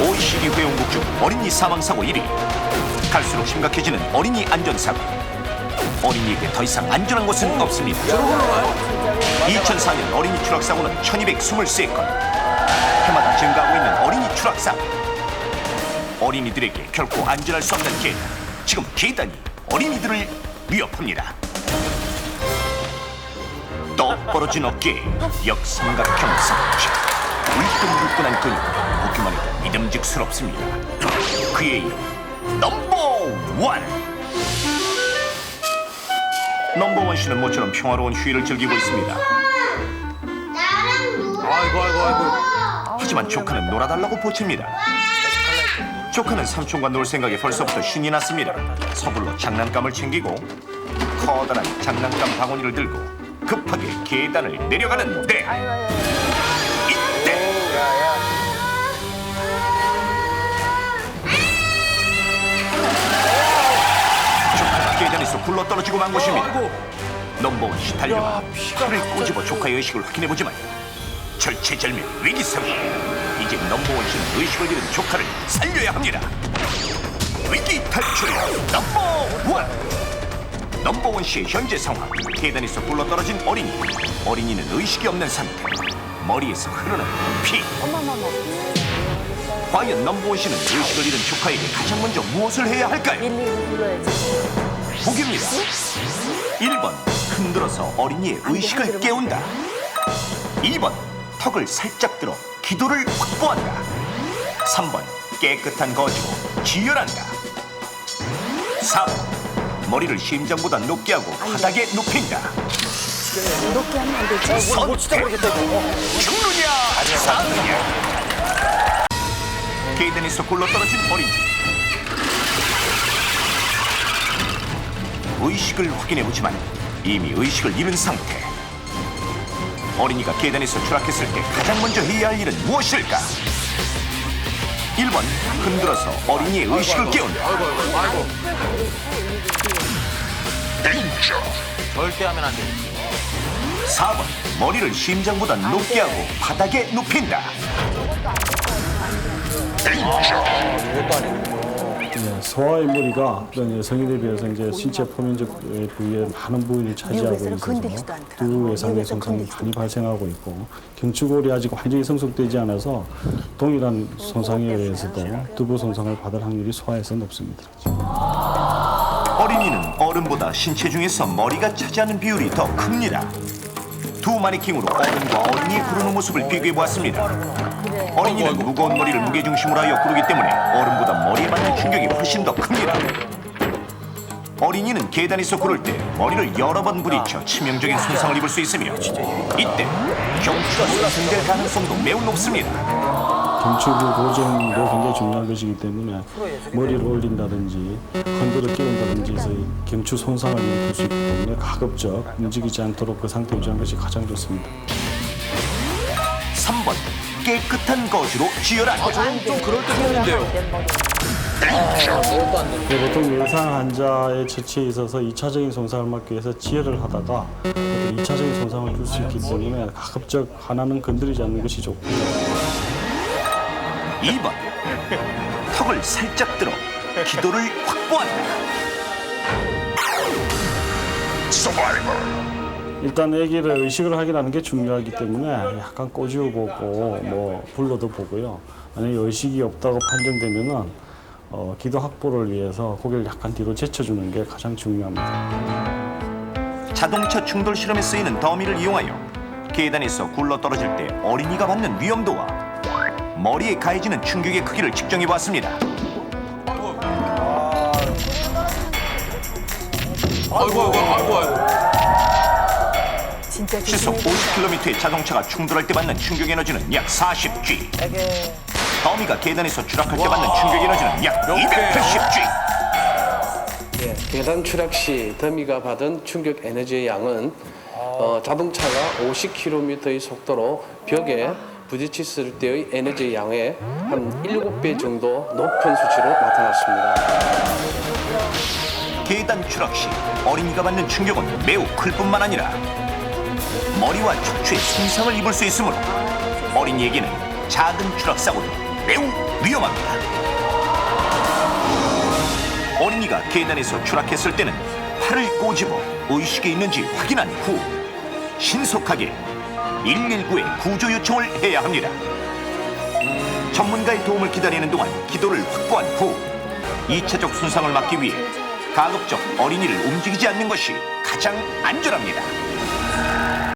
OECD 회원국 중 어린이 사망사고 1위. 갈수록 심각해지는 어린이 안전사고. 어린이에게 더 이상 안전한 곳은 없습니다. 2004년 어린이 추락사고는 1223건. 해마다 증가하고 있는 어린이 추락사고. 어린이들에게 결코 안전할 수 없는 계단 지금 계단이 어린이들을 위협합니다. 똑부러진 어깨 역삼각형 상체 울끈불끈한 근육 보기만 해도 믿음직스럽습니다. 그의 이름 넘버 원 넘버 원 씨는 모처럼 평화로운 휴일을 즐기고 있습니다. 아이고 아이고 아이고. 하지만 조카는 놀아달라고 보칩니다. 조카는 삼촌과 놀 생각에 벌써부터 신이 났습니다. 서둘러 장난감을 챙기고 커다란 장난감 바구니를 들고 급하게 계단을 내려가는데. 이때 조카가 계단에서 굴러 떨어지고 만 것입니다. 넘버원 씨 달려가 팔을 꼬집어 조카의 의식을 확인해보지만 절체절명 위기 상황. 이제 넘버원 씨는 의식을 잃은 조카를 살려야 합니다. 위기 탈출. 넘버원. 넘버원 씨의 현재 상황. 계단에서 굴러 떨어진 어린이. 어린이는 의식이 없는 상태 머리에서 흐르는 피. 과연 넘버원 씨는 의식을 잃은 조카에게 가장 먼저 무엇을 해야 할까요? 119 불러야지. 보기입니다. 1번 흔들어서 어린이의 의식을 깨운다. 2번 턱을 살짝 들어 기도를 확보한다. 3번 깨끗한 거지로 지혈한다. 4번 머리를 심장보다 높게 하고. 바닥에 눕힌다 높게 하면 안 되지. 뭐 진짜 모르겠다 이거. 죽느냐 사느냐 계단에서 굴러떨어진 어린이 의식을 확인해보지만 이미 의식을 잃은 상태 어린이가 계단에서 추락했을 때 가장 먼저 해야 할 일은 무엇일까 1번 흔들어서 어린이의 의식을 깨운다 아이고 아이고 아이고. 절대 하면 안 돼. 4번 머리를 심장보다 높게 하고 바닥에 눕힌다. 예, 소아의 머리가 어떤 여성에 비해서 이제 신체 표면적 부위에 많은 부위를 차지하고 미국에서는 있어서 건드리지도 않더라고요. 두 외상의 미국에서 손상이 건드리지도 많이 발생하고 있고 경추골이 아직 완전히 성숙되지 않아서 동일한 손상에 의해서도 두부 손상을 받을 확률이 소아에서 높습니다. 어린이는 어른보다 신체 중에서 머리가 차지하는 비율이 더 큽니다. 두 마네킹으로 어른과 어린이의 구르는 모습을 비교해 보았습니다. 어린이는 무거운 머리를 무게 중심으로 하여 구르기 때문에 어른보다 머리에 맞는 충격이 훨씬 더 큽니다. 어린이는 계단에서 구를 때 머리를 여러 번 부딪혀 치명적인 손상을 입을 수 있으며 이때 경추가 손상될 가능성도 매우 높습니다. 경추부 고정도 굉장히 중요한 것이기 때문에 머리를 올린다든지 흔들어 끼운다든지 해서 이 경추 손상을 입을 수 있기 때문에 가급적 움직이지 않도록 그 상태 유지하는 것이 가장 좋습니다. 3번 깨끗한 거즈로 지혈한다. 좀 그럴 때 보는데요. 이것도 안 돼. 네, 보통 예상 환자의 처치에 있어서 2차적인 손상을 막기 위해서 지혈을 하다가 2차적인 손상을 줄 수 있기 때문에 가급적 하나는 건드리지 않는 것이 좋고요. 2번 턱을 살짝 들어 기도를 확보한다 일단 아기를 의식을 확인하는 게 중요하기 때문에 약간 꼬집어 보고 뭐 불러도 보고요. 만약에 의식이 없다고 판정되면은 어, 기도 확보를 위해서 고개를 약간 뒤로 제쳐주는 게 가장 중요합니다. 자동차 충돌 실험에 쓰이는 더미를 이용하여 계단에서 굴러 떨어질 때 어린이가 받는 위험도와 머리에 가해지는 충격의 크기를 측정해 보았습니다. 아이고 아이고 아이고 아이고. 진짜 시속 조심해야 50km의 자동차가 충돌할 때 받는 충격 에너지는 약 40G 더미가 계단에서 추락할 때 받는 충격 에너지는 약몇 배예요? 280G 예, 계단 추락 시 더미가 받은 충격 에너지의 양은 어, 자동차가 50km의 속도로 벽에 부딪혔을 때의 에너지의 양의 한 7배 정도 높은 수치로 나타났습니다. 계단 추락 시 어린이가 받는 충격은 매우 클 뿐만 아니라 머리와 척추에 손상을 입을 수 있으므로 어린이에게는 작은 추락 사고도 매우 위험합니다. 어린이가 계단에서 추락했을 때는 팔을 꼬집어 의식이 있는지 확인한 후 신속하게 119에 구조 요청을 해야 합니다. 전문가의 도움을 기다리는 동안 기도를 확보한 후 2차적 손상을 막기 위해 가급적 어린이를 움직이지 않는 것이 가장 안전합니다.